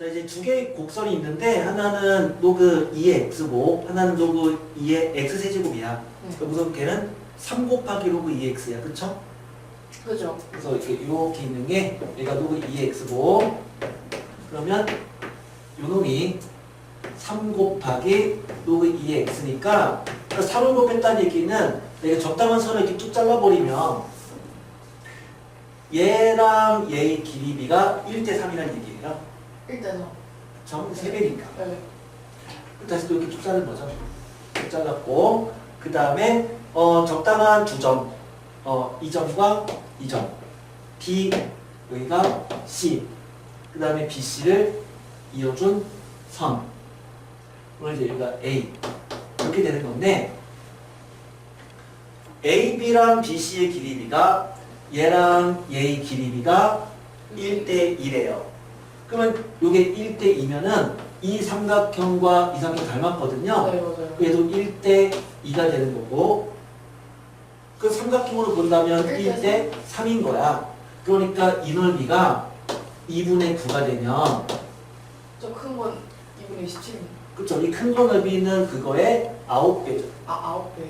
자 이제 두 개의 곡선이 있는데 하나는 로그 2의 x고 하나는 로그 2의 x 세제곱이야. 네. 그래서 걔는 3 곱하기 로그 2x야, 그쵸? 그죠? 그래서 이렇게 이렇게 있는 게 얘가 로그 2x고 그러면 요 놈이 3 곱하기 로그 2x니까 그러니까 3을 곱했다는 얘기는 내가 적당한 선을 이렇게 뚝 잘라버리면 얘랑 얘의 길이비가 1대 3이라는 얘기예요. 일단은. 점 3배니까. 네. 다시 또 이렇게 쭉 자른 거죠. 쭉 잘랐고 그 다음에 어, 적당한 두 점, 어, 이 점과 이 점, B 여기가 C, 그 다음에 BC를 이어준 선, 오늘 이제 여기가 A 이렇게 되는 건데 AB랑 BC의 길이비가 얘랑 얘의 길이비가 1대 1이에요. 그러면 이게 1대 2면은 이 삼각형과 이 삼각형 닮았거든요. 네, 맞아요. 그래도 1대 2가 되는 거고 그 삼각형으로 본다면 1대 3인 거야. 그러니까 이 넓이가 2분의 9가 되면 저큰건 2분의 27입니다. 그쵸? 이 큰 거 넓이는 그거의 9배죠. 아, 9배.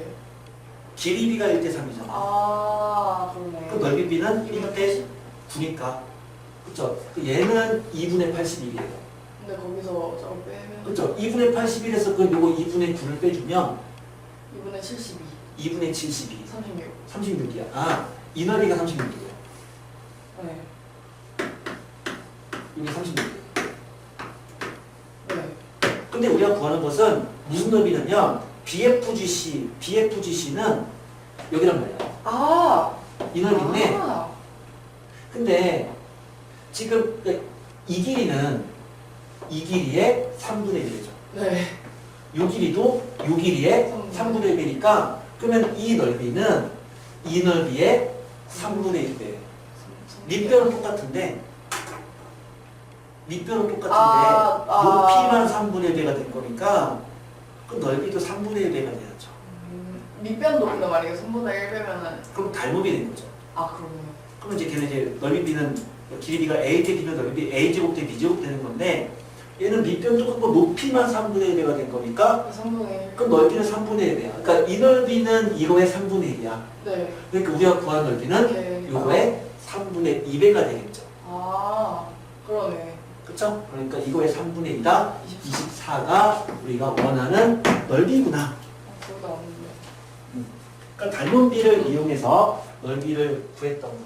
길이비가 1대 3이잖아. 아, 그러네. 그 넓이비는 2분의 1대 9니까. 그쵸? 그 얘는 2분의 81이에요. 근데 거기서 저거 빼면 그쵸? 2분의 81에서 그 요거 2분의 9를 빼주면 2분의 72. 2분의 72. 36. 36이야. 아, 이 넓이가 36이에요. 네. 이게 36이에요. 네. 근데 우리가 구하는 것은 무슨 넓이냐면 BFGC, BFGC는 여기란 말이야. 아! 이 넓이인데 아, 근데 지금 이 길이는 이 길이의 3분의 1이죠. 네. 이 길이도 이 길이의 3분의 1이니까 그러면 이 넓이는 이 넓이의 3분의 1배. 밑변은 똑같은데 밑변은 똑같은데 아, 아. 높이만 3분의 1배가 될 거니까 그 넓이도 3분의 1배가 돼야죠. 음, 밑변 높이가 만약에 3분의 1 빼면은 그럼 닮음이 된 거죠. 아, 그러네요. 그럼 이제 걔는 이제 넓이 비는 길이비가 a 대 b면 넓이 a 제곱 대 b 제곱 되는 건데 얘는 밑변 똑같고 높이만 3분의 1배가 된 거니까 3분의 1. 그럼 넓이는 3분의 1이야. 그러니까 이 넓이는 이거의 3분의 1이야. 네. 그러니까 우리가 구한 넓이는 이렇게. 이거의 3분의 2배가 되겠죠. 아, 그러네. 그렇죠? 그러니까 이거의 3분의 2다. 24. 24가 우리가 원하는 넓이구나. 아, 나왔는데. 그러니까 닮은 비를 이용해서 넓이를 구했던 거.